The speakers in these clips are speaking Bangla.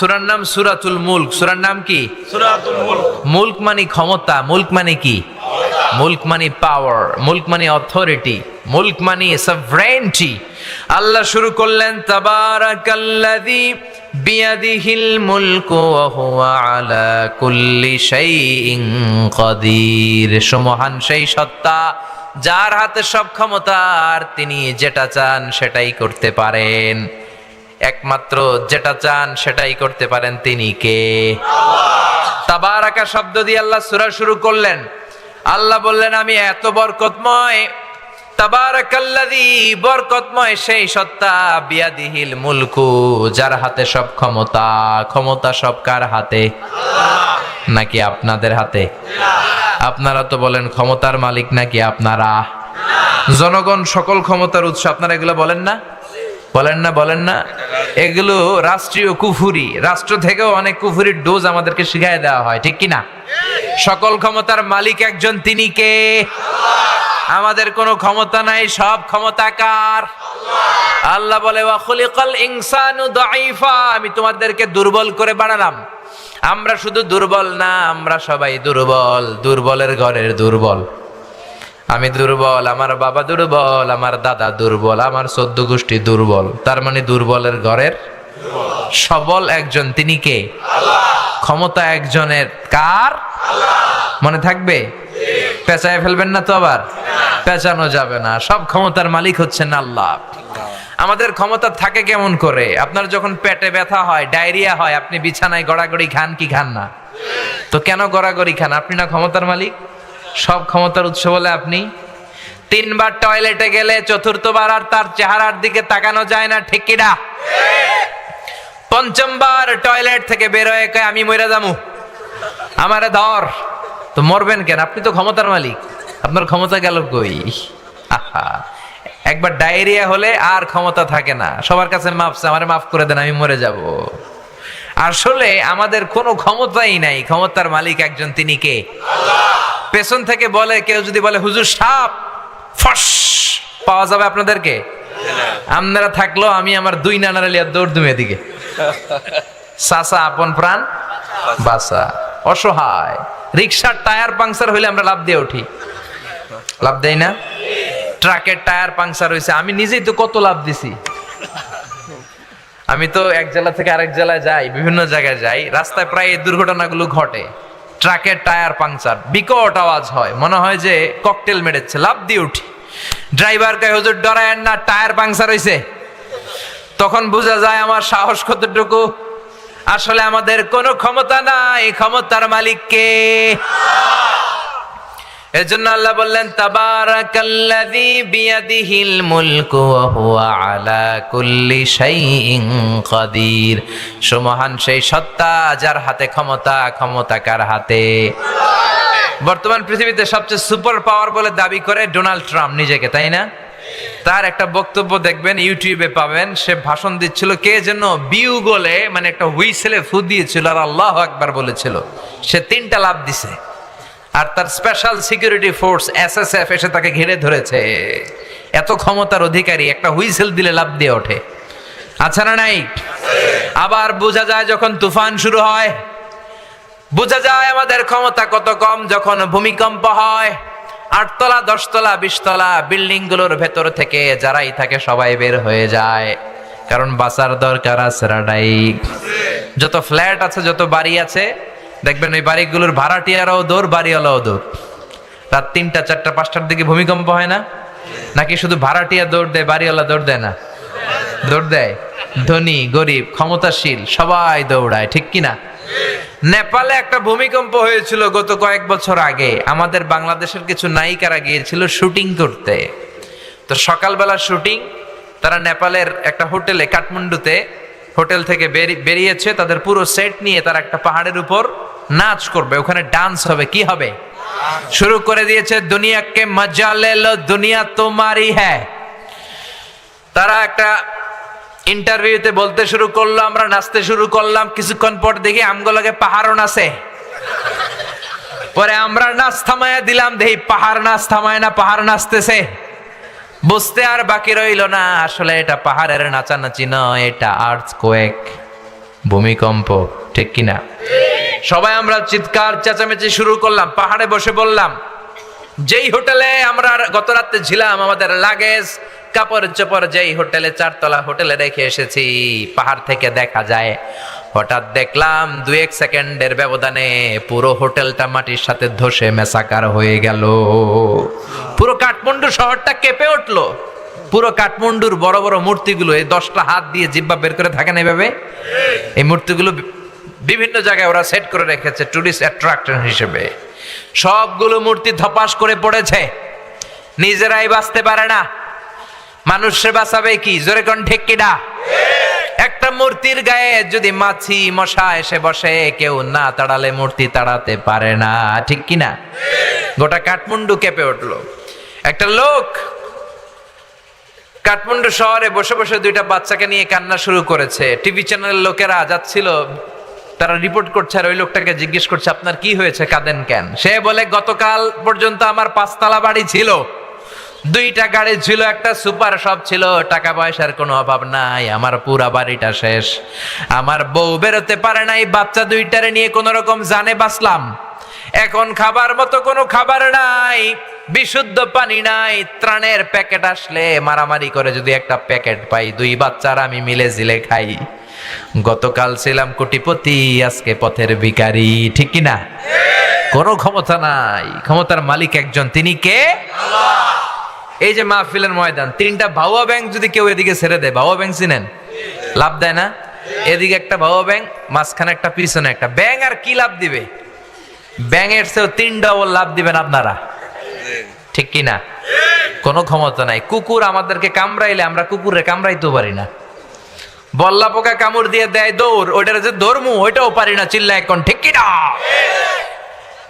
সুরার নাম সুরাতুল মুল্ক। সুরার নাম কি? সুরাতুল মুলক। মুল্ক মানে ক্ষমতা মুল্ক মানে কি? মুল্ক মানে পাওয়ার মুল্ক মানে অথরিটি মুল্ক মানে সভরেন্টি আল্লাহ শুরু করলেন তাবারাকাল্লাযী বিয়াদিহিল মুলকু ওয়া হুয়া আলা কুল্লি শাইইন কাদির। সমহান সেই সত্তা যার হাতে সব ক্ষমতা আর তিনি যেটা চান সেটাই করতে পারেন। একমাত্র যেটা চান সেটাই করতে পারেন তিনি কে? তাবারাকা শব্দ দিয়ে আল্লাহ সূরা শুরু করলেন। আল্লাহ বললেন, আমি এত বরকতময়, তাবারাকাল্লাযী বরকতময় সেই সত্তা বিয়াদিহিল মুলকু, যার হাতে সব ক্ষমতা ক্ষমতা সব কার হাতে? নাকি আপনাদের হাতে? আপনারা তো বলেন ক্ষমতার মালিক নাকি আপনারা? জনগণ সকল ক্ষমতার উৎস, আপনারা এগুলো বলেন না? বলেন না বলেন না। এগুলো রাষ্ট্রীয় কুফুরি। রাষ্ট্র থেকেও অনেক কুফুরির ডোজ আমাদেরকে শিখাই দেওয়া হয়, ঠিক কি না সকল ক্ষমতার মালিক একজন, তিনি কে? আমাদের কোনো ক্ষমতা নাই, সব ক্ষমতা কার? আল্লাহ বলে আমি তোমাদেরকে দুর্বল করে বানালাম। আমরা শুধু দুর্বল না, আমরা সবাই দুর্বল। দুর্বলের ঘরের দুর্বল। আমি দুর্বল আমার বাবা দুর্বল আমার দাদা দুর্বল আমার সদ্য গোষ্ঠী দুর্বল। তার মানে দুর্বলের ঘরের সবল একজন তিনি কে? ক্ষমতা একজনের কার? মনে থাকবে? পেঁচায় ফেলবেন না তো আবার? পেঁচানো যাবে না। সব ক্ষমতার মালিক হচ্ছেন আল্লাহ। আমাদের ক্ষমতা থাকে কেমন করে? আপনার যখন পেটে ব্যথা হয় ডায়রিয়া হয় আপনি বিছানায় গড়াগড়ি খান কি খান না? তো কেন গড়াগড়ি খান? আপনি না ক্ষমতার মালিক? সব ক্ষমতার উৎস বলে আপনি? তিনবার টয়লেটে গেলে চতুর্থবার আর তার চেহারার দিকে তাকানো যায় না, ঠিক কিনা? পঞ্চমবার টয়লেট থেকে বের হয়ে কয়, আমি মরে যামু। আমারে ধর। তো মরবেন কেন? আপনি তো ক্ষমতার মালিক। আপনার ক্ষমতা গেল কই? আহা। একবার ডায়রিয়া হলে আর ক্ষমতা থাকে না। সবার কাছে মাপছে আমারে মাফ করে দেন, আমি মরে যাব। আসলে আমাদের কোনো ক্ষমতাই নাই। ক্ষমতার মালিক একজন, তিনি কে? পেছন থেকে বলে, কেউ যদি বলে, হুজুর সাপ, ফস, পাওয়া যাবে আপনাদেরকে? আপনারা থাকল, আমি আমার দুই নানার লিয়া দৌড় দুমে দিকে সাসা আপন প্রাণ, বাসা অসহায়। রিক্সার টায়ার পাংচার হইলে আমরা লাভ দিয়ে উঠি। লাভ দেই না? ট্রাকের টায়ার পাংচার হয়েছে আমি নিজেই তো কত লাভ দিছি। আমি তো এক জেলা থেকে আরেক জেলায় যাই, বিভিন্ন জায়গায় যাই। রাস্তায় প্রায় এই দুর্ঘটনাগুলো ঘটে। ট্রাকের টায়ার পাংচার, বিকট আওয়াজ হয়। মনে হয় যে ককটেল মেরেছে লাভ দিয়ে উঠি। ড্রাইভার কে হুজুর ডরায়েন না, টায়ার পাংচার হইছে। তখন বোঝা যায় আমার সাহস কতটুকু। আসলে আমাদের কোনো ক্ষমতা নাই, ক্ষমতার মালিক কে? এজন্য আল্লাহ বললেন, তাবারাকাল্লাযী বিয়াদিহিল মুলকু ওয়া হুয়া আলা কুল্লি শাইইন সুমহান সেই সত্তা যার হাতে ক্ষমতা ক্ষমতা কার হাতে? বর্তমান পৃথিবীতে সবচেয়ে সুপার পাওয়ার বলে দাবি করে ডোনাল্ড ট্রাম্প নিজেকে, তাই না? তার একটা বক্তব্য দেখবেন, ইউটিউবে পাবেন, সে ভাষণ দিচ্ছিল কে যেন বিউ গোলে মানে একটা হুইসেলে ফু দিয়েছিল আর আল্লাহ একবার বলেছিল। সে তিনটা লাভ দিছে। আর তার স্পেশাল সিকিউরিটি ফোর্স এসএসএফ এসে তাকে ঘিরে ধরেছে। এত ক্ষমতার অধিকারী, একটা হুইসেল দিলে লাভ দিয়ে ওঠে। আচ্ছা না নাই? আবার বোঝা যায় যখন তুফান শুরু হয়, বোঝা যায় আমাদের ক্ষমতা কত কম যখন ভূমিকম্প হয়। আটতলা, দশতলা, বিশতলা বিল্ডিংগুলোর ভেতর থেকে যারাই থাকে সবাই বের হয়ে যায়। কারণ বাঁচার দরকার আছে যত ফ্ল্যাট আছে, যত বাড়ি আছে দেখবেন ওই বাড়িগুলোর ভাড়াটিয়ারাও দৌড়, বাড়িওয়ালাও দৌড়। রাত তিনটা, চারটা, পাঁচটার দিকে ভূমিকম্প হয় না? নাকি শুধু ভাড়াটিয়া দৌড় দেয়, বাড়িওয়ালা দৌড় দেয় না? দৌড় দেয়। ধনী, গরিব, ক্ষমতাশীল, সবাই দৌড়ায়, ঠিক কিনা নেপালে একটা ভূমিকম্প হয়েছিল গত কয়েক বছর আগে। আমাদের বাংলাদেশের কিছু নায়িকারা গিয়েছিল শুটিং করতে। তো সকালবেলা শুটিং, তারা নেপালের একটা হোটেলে, কাঠমান্ডুতে হোটেল থেকে বেরি- বেরিয়েছে, তাদের পুরো সেট নিয়ে তারা একটা পাহাড়ের উপর নাচ করবে, ওখানে ডান্স হবে, কি হবে? শুরু করে দিয়েছে দুনিয়াকে মজা লে লো দুনিয়া তোমারই হ্যাঁ তারা একটা ইন্টারভিউতে বলতে শুরু করল, আমরা নাচতে শুরু করলাম, কিছুক্ষণ পর দেখি আমগুলোকে পাহাড়ও নাচে। পরে আমরা নাচ থামায়া দিলাম, দেখি পাহাড় নাচ থামায় না, পাহাড় নাচতেছে। বুঝতে আর বাকি রইল না, আসলে এটা পাহাড়ের নাচানাচি নয়, এটা আর্থ কোয়েক ভূমিকম্প, ঠিক কিনা? সবাই আমরা চিৎকার, চেঁচামেচি শুরু করলাম, পাহাড়ে বসে বললাম, যেই হোটেলে আমরা গত রাতে ছিলাম, আমাদের লাগেজ, কাপড় চোপড় যেই হোটেলে, চারতলা হোটেলে রেখে এসেছি, পাহাড় থেকে দেখা যায়। হঠাৎ দেখলাম দু এক সেকেন্ডের ব্যবধানে পুরো হোটেলটা মাটির সাথে ধসে মেসাকার হয়ে গেল। পুরো কাঠমান্ডু শহরটা কেঁপে উঠল। পুরো কাঠমান্ডুর বড় বড় মূর্তিগুলো, এই দশটা হাত দিয়ে জিব্বা বের করে থাকেন এভাবে? এই মূর্তিগুলো বিভিন্ন জায়গায় ওরা সেট করে রেখেছে টুরিস্ট অ্যাট্রাকশন হিসেবে। সবগুলো মূর্তি ধপাস করে পড়েছে। নিজেরাই বাঁচতে পারে না। মানুষে বাঁচাবে কি? জোরে কোন ঠিক কিনা? একটা মূর্তির গায়ে যদি মাছি মশা এসে বসে, কেউ না তাড়ালে মূর্তি তাড়াতে পারে না। ঠিক কিনা? গোটা কাঠমান্ডু কেঁপে উঠল। একটা লোক কাঠমান্ডু শহরে বসে বসে দুইটা বাচ্চাকে নিয়ে কান্না শুরু করেছে। টিভি চ্যানেলের লোকেরা যাচ্ছিল তারা রিপোর্ট করছে আর ওই লোকটাকে জিজ্ঞেস করছে, আপনার কি হয়েছে? কাঁদেন কেন? সে বলে, গতকাল পর্যন্ত আমার পাঁচতলা বাড়ি ছিল। দুইটা গাড়ি ছিল, একটা সুপার সব ছিল। টাকা পয়সার কোনো অভাব নাই। আমার পুরা বাড়িটা শেষ। আমার বউ বেরোতে পারে নাই। বাচ্চা দুইটারে নিয়ে কোন রকম জানে বাঁচলাম। এখন খাবার মতো কোনো খাবার নাই, বিশুদ্ধ পানি নাই, ত্রাণের প্যাকেট আসলে মারামারি করে যদি একটা প্যাকেট পাই, দুই বাচ্চার আমি মিলে জিলে খাই। গতকাল ছিলাম কোটিপতি, আজকে পথের ভিখারি, ঠিক না? কোনো ক্ষমতা নাই। ক্ষমতার মালিক একজন, তিনি কে? এই যে মাহফিলের ময়দান, তিনটা ভাওয়া ব্যাংক যদি কেউ এদিকে ছেড়ে দেয় ভাওয়া ব্যাংক চিনেন? লাভ দেয় না? এদিকে একটা ভাওয়া ব্যাংক, মাঝখানে একটা, পিছনে একটা। ব্যাংক আর কি লাভ দিবে? ব্যাংকের চেয়েও তিন ডবল লাভ দিবেন আপনারা। ঠিক কি না? কোনো ক্ষমতা নাই। কুকুর আমাদেরকে কামড়াইলে আমরা কুকুরে কামড়াইতেও পারি না। বল্লা পোকা কামড় দিয়ে দেয় দৌড়, ওইটার যে ধর্মু, ওইটাও পারি না চিল্লা এখন ঠিক কি না?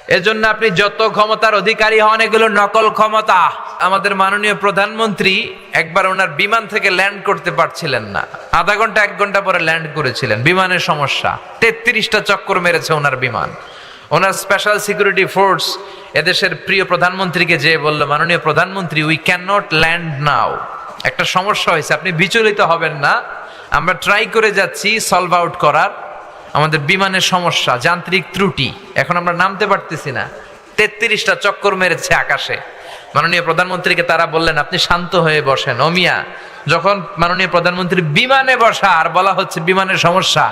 এজন্য আপনি যত ক্ষমতার অধিকারী হন, এগুলো নকল ক্ষমতা। আমাদের মাননীয় প্রধানমন্ত্রী একবার ওনার বিমান থেকে ল্যান্ড করতে পারছিলেন না। আধা ঘণ্টা, এক ঘণ্টা পরে ল্যান্ড করেছিলেন। বিমানের সমস্যা। তেত্রিশটা চক্কর মেরেছে ওনার বিমান। ওনার স্পেশাল সিকিউরিটি ফোর্স এদেশের প্রিয় প্রধানমন্ত্রীকে যে বলল, মাননীয় প্রধানমন্ত্রী we can not land now একটা সমস্যা হয়েছে, আপনি বিচলিত হবেন না। আমরা ট্রাই করে যাচ্ছি সলভ আউট করার। আমাদের বিমানের সমস্যা, যান্ত্রিক ত্রুটি, এখন আমরা নামতে পারতেছি না। তেত্রিশটা চক্কর মেরেছে আকাশে। মাননীয় প্রধানমন্ত্রীকে তারা বললেন, আপনি শান্ত হয়ে বসেন। অমিয়া যখন মাননীয় প্রধানমন্ত্রী বিমানে বসা, আর বলা হচ্ছে বিমানের সমস্যা,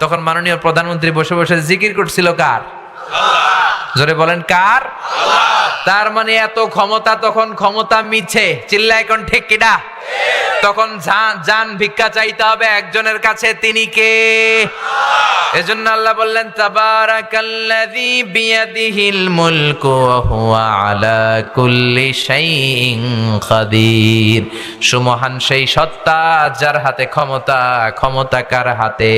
তখন মাননীয় প্রধানমন্ত্রী বসে বসে জিকির করছিল কার? জোরে বলেন, কার? তার মানে এত ক্ষমতা তখন ক্ষমতা মিছে। চিল্লা এখন ঠিক কিনা? তখন যান ভিক্ষা চাইতে হবে একজনের কাছে, তিনি কে? এজন্য আল্লাহ বললেন, তাবারাকাল্লাযী বিয়াদিহিল মুলকু ওয়া হুয়া আলা কুল্লি শাইইন কাদির সুমহান সেই সত্তা যার হাতে ক্ষমতা ক্ষমতা কার হাতে?